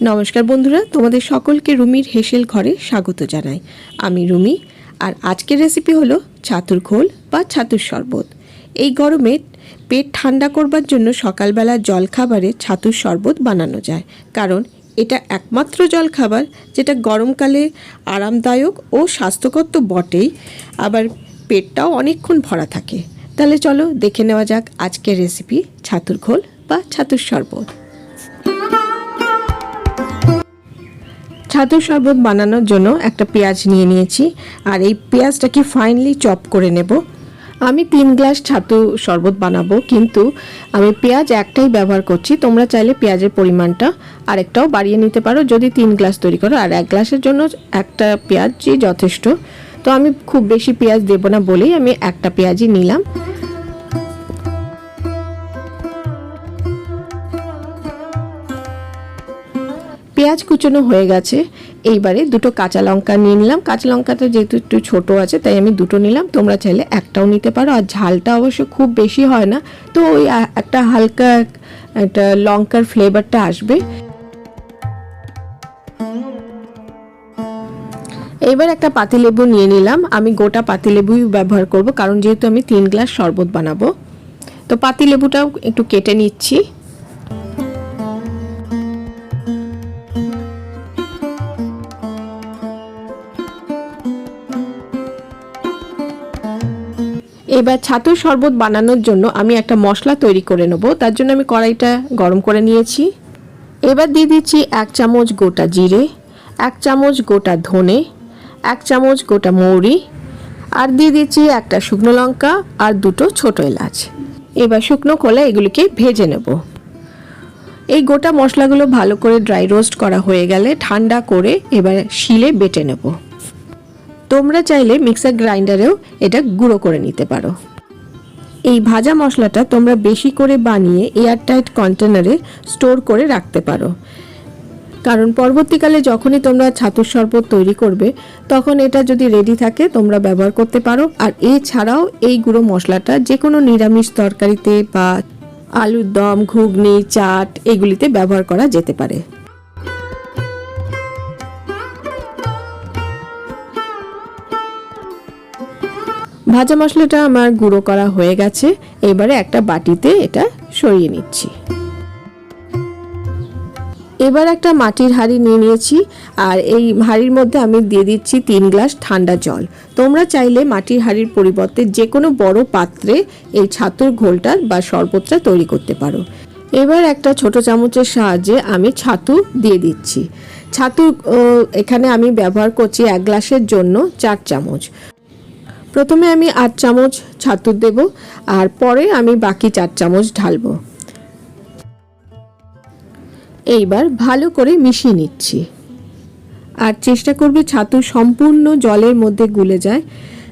নমস্কার বন্ধুরা, তোমাদের সকলকে রুমির হেসেল ঘরে স্বাগত জানাই। আমি রুমি, আর আজকের রেসিপি হলো ছাতুর ঘোল বা ছাতুর শরবত। এই গরমে পেট ঠান্ডা করবার জন্য সকালবেলা জলখাবারে ছাতুর শরবত বানানো যায়। কারণ এটা একমাত্র জলখাবার যেটা গরমকালে আরামদায়ক ও স্বাস্থ্যকর তো বটেই, আবার পেটটাও অনেকক্ষণ ভরা থাকে। তাহলে চলো দেখে নেওয়া যাক আজকের রেসিপি ছাতুর ঘোল বা ছাতুর শরবত। ছাতুর শরবত বানানোর জন্য একটা পেঁয়াজ নিয়ে নিয়েছি। আর এই পেঁয়াজটাকে ফাইনলি চপ করে নেব। আমি তিন গ্লাস ছাতু শরবত বানাবো, কিন্তু আমি পেঁয়াজ একটাই ব্যবহার করছি। তোমরা চাইলে পেঁয়াজের পরিমাণটা আরেকটাও বাড়িয়ে নিতে পারো, যদি তিন গ্লাস তৈরি করো। আর এক গ্লাসের জন্য একটা পেঁয়াজই যথেষ্ট। তো আমি খুব বেশি পেঁয়াজ দেবো না বলেই আমি একটা পেঁয়াজই নিলাম। পেঁয়াজ কুচনো হয়ে গেছে। এইবারে দুটো কাঁচা লঙ্কা নিয়ে নিলাম। কাঁচা লঙ্কাটা যেহেতু একটু ছোটো আছে, তাই আমি দুটো নিলাম। তোমরা চাইলে একটাও নিতে পারো। আর ঝালটা অবশ্য খুব বেশি হয় না। তো ওই একটা হালকা একটা লঙ্কার ফ্লেভারটা আসবে। এবার একটা পাতিলেবু নিয়ে নিলাম। আমি গোটা পাতিলেবুই ব্যবহার করব, কারণ যেহেতু আমি তিন গ্লাস শরবত বানাবো। তো পাতিলেবুটাও একটু কেটে নিচ্ছি। এবার ছাতুর শরবত বানানোর জন্য আমি একটা মশলা তৈরি করে নেব। তার জন্য আমি কড়াইটা গরম করে নিয়েছি। এবার দিয়ে দিচ্ছি এক চামচ গোটা জিরে, এক চামচ গোটা ধনে, এক চামচ গোটা মৌরি, আর দিয়ে দিচ্ছি একটা শুকনো লঙ্কা আর দুটো ছোট এলাচ। এবার শুকনো খোলা এগুলিকে ভেজে নেব। এই গোটা মশলাগুলো ভালো করে ড্রাই রোস্ট করা হয়ে গেলে ঠান্ডা করে এবার শিলে বেটে নেব। তোমরা চাইলে মিক্সার গ্রাইন্ডারেও এটা গুঁড়ো করে নিতে পারো। এই ভাজা মশলাটা তোমরা বেশি করে বানিয়ে এয়ারটাইট কন্টেনারে স্টোর করে রাখতে পারো। কারণ পরবর্তীকালে যখনই তোমরা ছাতুর শরবত তৈরি করবে, তখন এটা যদি রেডি থাকে, তোমরা ব্যবহার করতে পারো। আর এছাড়াও এই গুঁড়ো মশলাটা যে কোনো নিরামিষ তরকারিতে বা আলুর দম, ঘুগনি, চাট, এগুলিতে ব্যবহার করা যেতে পারে। ভাজা মশলাটা আমার গুঁড়ো করা হয়ে গেছে। এবারে একটা বাটিতে এটা সরিয়ে নিচ্ছি। এবার একটা মাটির হাঁড়ি নিয়ে নিয়েছি আর এই হাঁড়ির মধ্যে আমি দিয়ে দিচ্ছি তিন গ্লাস ঠান্ডা জল। তোমরা চাইলে মাটির হাঁড়ির পরিবর্তে যে কোনো বড় পাত্রে এই ছাতুর ঘোলটা বা শরবতটা তৈরি করতে পারো। এবার একটা ছোট চামচের সাহায্যে আমি ছাতু দিয়ে দিচ্ছি। ছাতু এখানে আমি ব্যবহার করছি এক গ্লাসের জন্য চার চামচ। প্রথমে আমি আট চামচ ছাতু দেব আর পরে আমি বাকি চার চামচ ঢালবো। এইবার ভালো করে মিশিয়ে নিচ্ছি। আর চেষ্টা করবে ছাতু সম্পূর্ণ জলের মধ্যে গুলে যায়।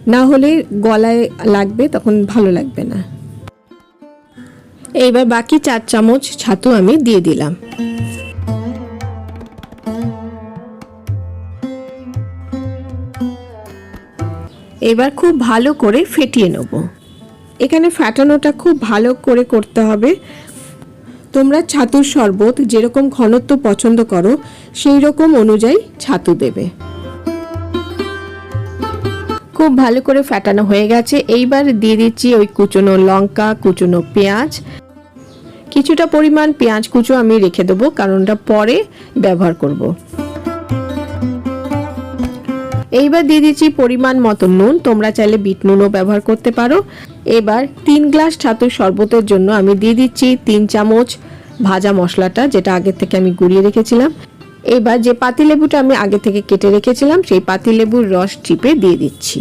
না হলে গলায় লাগবে তখন ভালো লাগবে না। এইবার বাকি চার চামচ ছাতু আমি দিয়ে দিলাম। এবার খুব ভালো করে ফেটিয়ে নেব। এখানে ফ্যাটানোটা খুব ভালো করে করতে হবে। তোমরা ছাতুর শরবত যেরকম ঘনত্ব পছন্দ করো, সেই রকম অনুযায়ী ছাতু দেবে। খুব ভালো করে ফ্যাটানো হয়ে গেছে। এইবার দিয়ে দিচ্ছি ওই কুচনো লঙ্কা, কুচনো পেঁয়াজ। কিছুটা পরিমাণ পেঁয়াজ কুচো আমি রেখে দেবো, কারণটা পরে ব্যবহার করব। এইবার দিয়ে দিচ্ছি পরিমাণ মতো নুন। তোমরা চাইলে বিট নুনও ব্যবহার করতে পারো। এবার তিন গ্লাস ছাতুর শরবতের জন্য আমি দিয়ে দিচ্ছি তিন চামচ ভাজা মশলাটা, যেটা আগে থেকে আমি গুঁড়িয়ে রেখেছিলাম। এবার যে পাতিলেবুটা আমি আগে থেকে কেটে রেখেছিলাম, সেই পাতিলেবুর রস চিপে দিয়ে দিচ্ছি।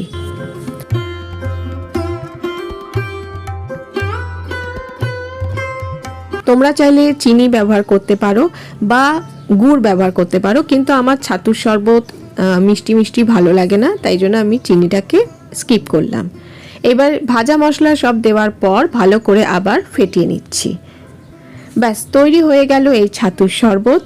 তোমরা চাইলে চিনি ব্যবহার করতে পারো বা গুড় ব্যবহার করতে পারো, কিন্তু আমার ছাতুর শরবত মিষ্টি মিষ্টি ভালো লাগে না, তাই জন্য আমি চিনিটাকে স্কিপ করলাম। এবার ভাজা মশলা সব দেওয়ার পর ভালো করে আবার ফেটিয়ে নিচ্ছি। ব্যাস, তৈরি হয়ে গেল এই ছাতুর শরবত।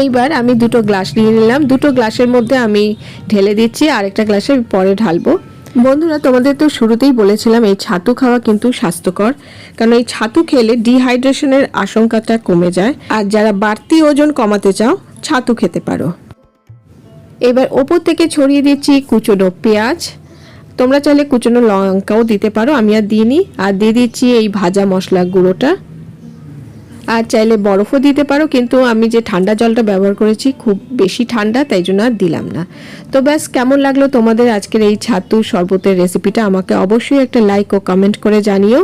এইবার আমি দুটো গ্লাস নিয়ে নিলাম। দুটো গ্লাসের মধ্যে আমি ঢেলে দিচ্ছি, আরেকটা গ্লাসে পরে ঢালবো। বন্ধুরা, তোমাদের তো শুরুতেই বলেছিলাম, এই ছাতু খাওয়া কিন্তু স্বাস্থ্যকর। কারণ এই ছাতু খেলে ডিহাইড্রেশনের আশঙ্কাটা কমে যায়। আর যারা বাড়তি ওজন কমাতে চাও, ছাতু খেতে পারো। এবার ওপর থেকে ছড়িয়ে দিচ্ছি কুচনো পেঁয়াজ। তোমরা চাইলে কুচনো লঙ্কাও দিতে পারো, আমি আর দিইনি। আর দিয়ে দিচ্ছি এই ভাজা মশলা গুঁড়োটা। আর চাইলে বরফও দিতে পারো, কিন্তু আমি যে ঠান্ডা জলটা ব্যবহার করেছি খুব বেশি ঠান্ডা, তাই জন্য আর দিলাম না। তো ব্যাস, কেমন লাগল তোমাদের আজকের এই ছাতু শরবতের রেসিপিটা আমাকে অবশ্যই একটা লাইক ও কমেন্ট করে জানিও।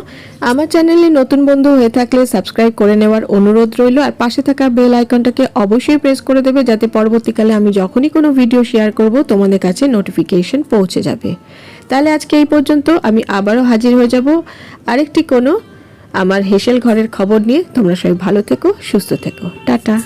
আমার চ্যানেলে নতুন বন্ধু হয়ে থাকলে সাবস্ক্রাইব করে নেওয়ার অনুরোধ রইল, আর পাশে থাকা বেল আইকনটাকে অবশ্যই প্রেস করে দেবে, যাতে পরবর্তীকালে আমি যখনই কোনো ভিডিও শেয়ার করব, তোমাদের কাছে নোটিফিকেশন পৌঁছে যাবে। তাহলে আজকে এই পর্যন্ত আমি আবারও হাজির হয়ে যাব। আরেকটি কোনো আমার হেসেল ঘরের খবর নিয়ে তোমরা সবাই ভালো থেকো সুস্থ থেকো। টাটা।